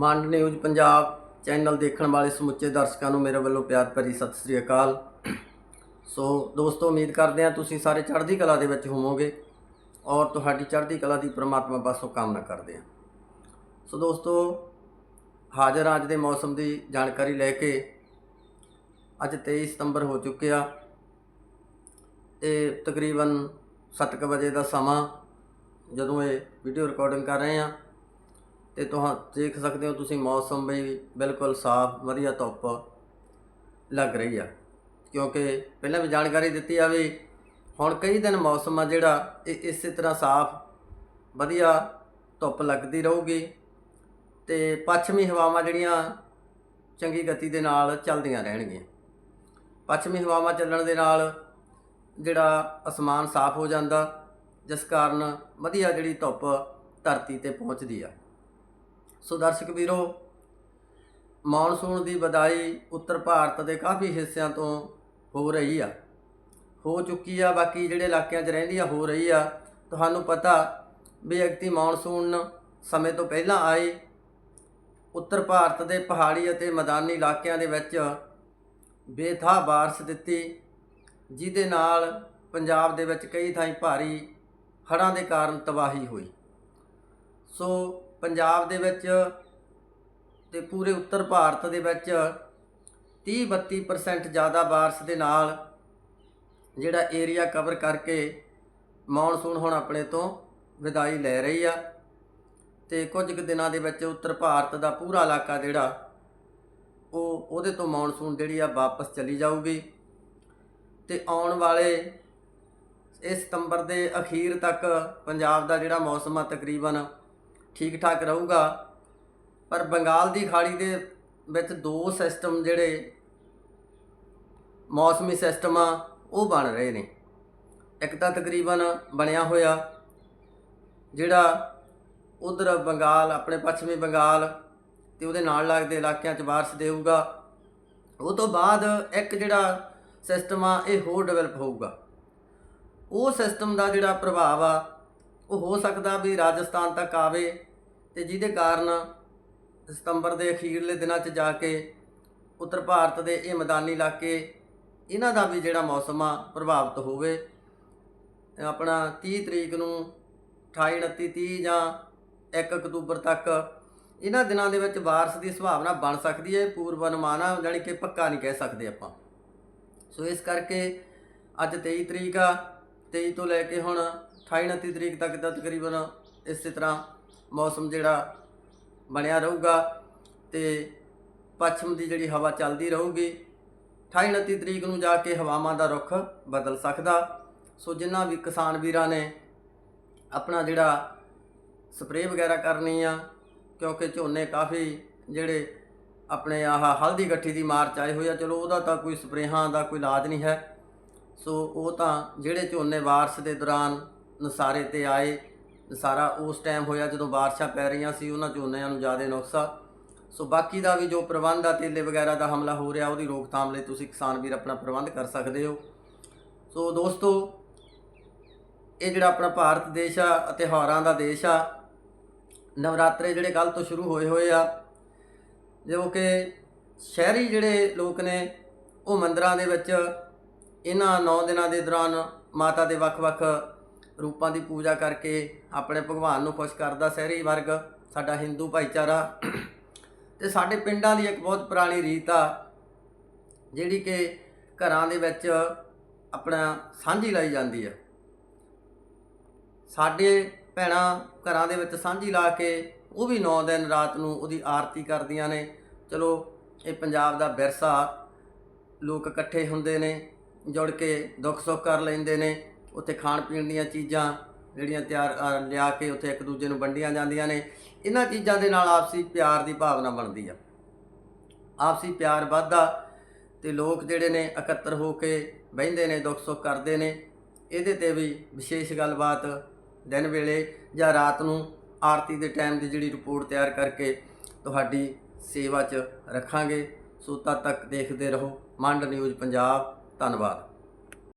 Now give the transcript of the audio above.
ਮੰਡ news Punjab channel ਦੇਖਣ ਵਾਲੇ ਸਮੁੱਚੇ ਦਰਸ਼ਕਾਂ ਨੂੰ ਮੇਰੇ ਵੱਲੋਂ ਪਿਆਰ ਭਰੀ ਸਤਿ ਸ੍ਰੀ ਅਕਾਲ। ਸੋ ਦੋਸਤੋ, ਉਮੀਦ ਕਰਦੇ ਹਾਂ ਤੁਸੀਂ ਸਾਰੇ ਚੜ੍ਹਦੀ ਕਲਾ ਦੇ ਵਿੱਚ ਹੋਵੋਗੇ ਔਰ ਤੁਹਾਡੀ ਚੜ੍ਹਦੀ ਕਲਾ ਦੀ ਪ੍ਰਮਾਤਮਾ ਪਾਸੋਂ ਕਾਮਨਾ ਕਰਦੇ ਹਾਂ। ਸੋ ਦੋਸਤੋ, ਹਾਜ਼ਰ ਅੱਜ ਦੇ ਮੌਸਮ ਦੀ ਜਾਣਕਾਰੀ ਲੈ ਕੇ। ਅੱਜ 23 ਸਤੰਬਰ ਹੋ ਚੁੱਕਿਆ ਤੇ ਤਕਰੀਬਨ 7:00 ਵਜੇ ਦਾ ਸਮਾਂ ਜਦੋਂ ਇਹ ਵੀਡੀਓ ਰਿਕਾਰਡਿੰਗ ਕਰ ਰਹੇ ਹਾਂ। ਤੇ ਤੁਹਾਂ, ਦੇਖ ਸਕਦੇ ਹੋ ਤੁਸੀਂ ਮੌਸਮ ਵੀ ਬਿਲਕੁਲ ਸਾਫ਼, ਵਧੀਆ ਧੁੱਪ ਲੱਗ ਰਹੀ ਆ। ਕਿਉਂਕਿ ਪਹਿਲਾਂ ਵੀ ਜਾਣਕਾਰੀ ਦਿੱਤੀ ਆ ਵੀ ਹੁਣ ਕਈ ਦਿਨ ਮੌਸਮ ਆ ਜਿਹੜਾ, ਇਹ ਇਸੇ ਤਰ੍ਹਾਂ ਸਾਫ਼, ਵਧੀਆ ਧੁੱਪ ਲੱਗਦੀ ਰਹੂਗੀ ਤੇ ਪੱਛਮੀ ਹਵਾਵਾਂ ਜਿਹੜੀਆਂ ਚੰਗੀ ਗਤੀ ਦੇ ਨਾਲ ਚੱਲਦੀਆਂ ਰਹਿਣਗੀਆਂ। ਪੱਛਮੀ ਹਵਾਵਾਂ ਚੱਲਣ ਦੇ ਨਾਲ ਜਿਹੜਾ ਅਸਮਾਨ ਸਾਫ਼ ਹੋ ਜਾਂਦਾ, ਜਿਸ ਕਾਰਨ ਵਧੀਆ ਜਿਹੜੀ ਧੁੱਪ ਧਰਤੀ ਤੇ ਪਹੁੰਚਦੀ ਆ। ਸੋ ਦਰਸ਼ਕ ਵੀਰੋ ਮੌਨਸੂਨ ਦੀ ਵਧਾਈ ਉੱਤਰ ਭਾਰਤ ਦੇ ਕਾਫੀ ਹਿੱਸਿਆਂ ਤੋਂ ਹੋ ਰਹੀ ਆ। ਹੋ ਚੁੱਕੀ ਆ, ਬਾਕੀ ਜਿਹੜੇ ਇਲਾਕਿਆਂ 'ਚ ਰਹਿੰਦੀ ਆ, ਹੋ ਰਹੀ ਆ। ਤੁਹਾਨੂੰ ਪਤਾ ਵੀ ਅਗਤੀ ਮੌਨਸੂਨ ਸਮੇਂ ਤੋਂ ਪਹਿਲਾਂ ਆਈ ਉੱਤਰ ਭਾਰਤ ਦੇ ਪਹਾੜੀ ਅਤੇ ਮੈਦਾਨੀ ਇਲਾਕਿਆਂ ਦੇ ਵਿੱਚ ਬੇਥਾ ਬਾਰਿਸ਼ ਦਿੱਤੀ, ਜਿਹਦੇ ਨਾਲ ਪੰਜਾਬ ਦੇ ਵਿੱਚ ਕਈ ਥਾਈਂ ਭਾਰੀ ਹੜ੍ਹਾਂ ਦੇ ਕਾਰਨ ਤਬਾਹੀ ਹੋਈ। ਸੋ ਪੰਜਾਬ ਦੇ ਵਿੱਚ ਤੇ ਪੂਰੇ ਉੱਤਰ ਭਾਰਤ ਦੇ ਵਿੱਚ 30-32% ਜ਼ਿਆਦਾ ਬਾਰਿਸ਼ ਦੇ ਨਾਲ ਜਿਹੜਾ ਏਰੀਆ ਕਵਰ ਕਰਕੇ ਮੌਨਸੂਨ ਹੁਣ ਆਪਣੇ ਤੋਂ ਵਿਦਾਈ ਲੈ ਰਹੀ ਆ। ਤੇ ਕੁਝ ਕੁ ਦਿਨਾਂ ਦੇ ਵਿੱਚ ਉੱਤਰ ਭਾਰਤ ਦਾ ਪੂਰਾ ਇਲਾਕਾ ਜਿਹੜਾ, ਉਹ ਉਹਦੇ ਤੋਂ ਮੌਨਸੂਨ ਜਿਹੜੀ ਆ ਵਾਪਸ ਚਲੀ ਜਾਊਗੀ। ਤੇ ਆਉਣ ਵਾਲੇ ਇਸ ਸਤੰਬਰ ਦੇ ਅਖੀਰ ਤੱਕ ਪੰਜਾਬ ਦਾ ਜਿਹੜਾ ਮੌਸਮ ਆ ਤਕਰੀਬਨ ਠੀਕ ਠਾਕ ਰਹੂਗਾ। ਪਰ ਬੰਗਾਲ ਦੀ ਖਾੜੀ ਦੇ ਵਿੱਚ ਦੋ ਸਿਸਟਮ ਜਿਹੜੇ ਮੌਸਮੀ ਸਿਸਟਮ ਆ, ਉਹ ਬਣ ਰਹੇ ਨੇ। ਇੱਕ ਤਾਂ ਤਕਰੀਬਨ ਬਣਿਆ ਹੋਇਆ, ਜਿਹੜਾ ਉਧਰ ਬੰਗਾਲ, ਆਪਣੇ ਪੱਛਮੀ ਬੰਗਾਲ ਤੇ ਉਹਦੇ ਨਾਲ ਲੱਗਦੇ ਇਲਾਕਿਆਂ 'ਚ ਬਾਰਿਸ਼ ਦੇਊਗਾ। ਉਹ ਤੋਂ ਬਾਅਦ ਇੱਕ ਜਿਹੜਾ ਸਿਸਟਮ ਆ, ਇਹ ਹੋਰ ਡਿਵੈਲਪ ਹੋਊਗਾ। ਉਹ ਸਿਸਟਮ ਦਾ ਜਿਹੜਾ ਪ੍ਰਭਾਵ ਆ ਉਹ ਹੋ ਸਕਦਾ ਵੀ ਰਾਜਸਥਾਨ ਤੱਕ ਆਵੇ ਤੇ ਜਿਹਦੇ ਕਾਰਨ ਸਤੰਬਰ ਦੇ ਅਖੀਰਲੇ ਦਿਨਾਂ 'ਚ ਜਾ ਕੇ ਉੱਤਰ ਭਾਰਤ ਦੇ ਇਹ ਮੈਦਾਨੀ ਇਲਾਕੇ ਇਹਨਾਂ ਦਾ ਵੀ ਜਿਹੜਾ ਮੌਸਮ ਆ ਪ੍ਰਭਾਵਿਤ ਹੋਵੇ। ਆਪਣਾ 30 ਤਰੀਕ ਨੂੰ 28 29 30 ਜਾਂ 1 ਅਕਤੂਬਰ ਤੱਕ ਇਹਨਾਂ ਦਿਨਾਂ ਦੇ ਵਿੱਚ ਬਾਰਿਸ਼ ਦੀ ਸੰਭਾਵਨਾ ਬਣ ਸਕਦੀ ਹੈ, ਪੂਰਵ ਅਨੁਮਾਨ ਆ, ਜਾਣੀ ਕਿ ਪੱਕਾ ਨਹੀਂ ਕਹਿ ਸਕਦੇ ਆਪਾਂ। ਸੋ ਇਸ ਕਰਕੇ ਅੱਜ 23 ਤਰੀਕ ਆ 23 ਤੋਂ ਲੈ ਕੇ ਹੁਣ 28 29 ਤਰੀਕ ਤੱਕ ਦਾ ਤਕਰੀਬਨ ਇਸੇ ਤਰ੍ਹਾਂ ਮੌਸਮ ਜਿਹੜਾ ਬਣਿਆ ਰਹੂਗਾ ਤੇ ਪੱਛਮ ਦੀ ਜਿਹੜੀ ਹਵਾ ਚੱਲਦੀ ਰਹੂਗੀ। 28 29 ਤਰੀਕ ਨੂੰ ਜਾ ਕੇ ਹਵਾਵਾਂ ਦਾ ਰੁਖ ਬਦਲ ਸਕਦਾ। ਸੋ ਜਿਨ੍ਹਾਂ ਵੀ ਕਿਸਾਨ ਵੀਰਾਂ ਨੇ ਆਪਣਾ ਜਿਹੜਾ ਸਪਰੇਅ ਵਗੈਰਾ ਕਰਨੀ ਆ, ਕਿਉਂਕਿ ਝੋਨੇ ਕਾਫੀ ਜਿਹੜੇ ਆਪਣੇ ਆਹ ਹਲਦੀ ਗੱਠੀ ਦੀ ਮਾਰ ਚ ਆਏ ਹੋਏ ਆ, ਚਲੋ ਉਹਦਾ ਤਾਂ ਕੋਈ ਸਪਰੇਹਾਂ ਦਾ ਕੋਈ ਇਲਾਜ ਨਹੀਂ ਹੈ। ਸੋ ਉਹ ਤਾਂ ਜਿਹੜੇ ਝੋਨੇ ਬਾਰਿਸ਼ ਦੇ ਦੌਰਾਨ ਨਸਾਰੇ ਤੇ ਆਏ। ਨਸਾਰਾ ਉਸ ਟਾਈਮ ਹੋਇਆ ਜਦੋਂ ਬਾਰਿਸ਼ਾਂ ਪੈ ਰਹੀਆਂ ਸੀ, ਉਹਨਾਂ ਝੋਨਿਆਂ ਨੂੰ ਜ਼ਿਆਦਾ ਨੁਕਸਾ ਸੋ ਬਾਕੀ ਦਾ ਵੀ ਜੋ ਪ੍ਰਬੰਧ ਆ, ਤੇਲੇ ਵਗੈਰਾ ਦਾ ਹਮਲਾ ਹੋ ਰਿਹਾ, ਉਹਦੀ ਰੋਕਥਾਮ ਲਈ ਤੁਸੀਂ ਕਿਸਾਨ ਵੀਰ ਆਪਣਾ ਪ੍ਰਬੰਧ ਕਰ ਸਕਦੇ ਹੋ। ਸੋ ਦੋਸਤੋ, ਇਹ ਜਿਹੜਾ ਆਪਣਾ ਭਾਰਤ ਦੇਸ਼ ਆ ਅਤੇ ਤਿਉਹਾਰਾਂ ਦਾ ਦੇਸ਼ ਆ, ਨਵਰਾਤਰੇ ਜਿਹੜੇ ਕੱਲ ਤੋਂ ਸ਼ੁਰੂ ਹੋਏ ਹੋਏ ਆ, ਜੋ ਕਿ ਸ਼ਹਿਰੀ ਜਿਹੜੇ ਲੋਕ ਨੇ, ਉਹ ਮੰਦਰਾਂ ਦੇ ਵਿੱਚ, ਇਹਨਾਂ 9 ਦਿਨਾਂ ਦੇ ਦੌਰਾਨ ਮਾਤਾ ਦੇ ਵੱਖ-ਵੱਖ ਰੂਪਾਂ ਦੀ ਪੂਜਾ ਕਰਕੇ ਆਪਣੇ ਭਗਵਾਨ ਨੂੰ ਖੁਸ਼ ਕਰਦਾ ਸ਼ਹਿਰੀ ਵਰਗ, ਸਾਡਾ ਹਿੰਦੂ ਭਾਈਚਾਰਾ। ਤੇ ਸਾਡੇ ਪਿੰਡਾਂ ਦੀ ਇੱਕ ਬਹੁਤ ਪੁਰਾਣੀ ਰੀਤ ਆ, ਜਿਹੜੀ ਕਿ ਘਰਾਂ ਦੇ ਵਿੱਚ ਆਪਣਾ ਸਾਂਝੀ ਲਾਈ ਜਾਂਦੀ ਆ। ਸਾਡੇ ਭੈਣਾਂ ਘਰਾਂ ਦੇ ਵਿੱਚ ਸਾਂਝੀ ਲਾ ਕੇ ਉਹ ਵੀ 9 ਦਿਨ ਰਾਤ ਨੂੰ ਉਹਦੀ ਆਰਤੀ ਕਰਦੀਆਂ ਨੇ। ਚਲੋ, ਇਹ ਪੰਜਾਬ ਦਾ ਵਿਰਸਾ, ਲੋਕ ਇਕੱਠੇ ਹੁੰਦੇ ਨੇ, ਜੁੜ ਕੇ ਦੁੱਖ ਸੁੱਖ ਕਰ ਲੈਂਦੇ ਨੇ। ਉੱਥੇ ਖਾਣ ਪੀਣ ਦੀਆਂ ਚੀਜ਼ਾਂ ਜਿਹੜੀਆਂ ਤਿਆਰ ਅ, ਲਿਆ ਕੇ ਉੱਥੇ ਇੱਕ ਦੂਜੇ ਨੂੰ ਵੰਡੀਆਂ ਜਾਂਦੀਆਂ ਨੇ। ਇਹਨਾਂ ਚੀਜ਼ਾਂ ਦੇ ਨਾਲ ਆਪਸੀ ਪਿਆਰ ਦੀ ਭਾਵਨਾ ਬਣਦੀ ਆ। ਆਪਸੀ ਪਿਆਰ ਵੱਧਦਾ ਤੇ ਲੋਕ ਜਿਹੜੇ ਨੇ ਇਕੱਤਰ ਹੋ ਕੇ ਬਹਿੰਦੇ ਨੇ ਦੁੱਖ ਸੁੱਖ ਕਰਦੇ ਨੇ। ਇਹਦੇ ਤੇ ਵੀ ਵਿਸ਼ੇਸ਼ ਗੱਲਬਾਤ ਦਿਨ ਵੇਲੇ ਜਾਂ ਰਾਤ ਨੂੰ ਆਰਤੀ ਦੇ ਟਾਈਮ ਦੀ ਜਿਹੜੀ ਰਿਪੋਰਟ ਤਿਆਰ ਕਰਕੇ ਤੁਹਾਡੀ ਸੇਵਾ 'ਚ ਰੱਖਾਂਗੇ। ਸੋ ਤਦ ਤੱਕ ਦੇਖਦੇ ਰਹੋ। ਮੰਡ ਨਿਊਜ਼ ਪੰਜਾਬ। ਧੰਨਵਾਦ।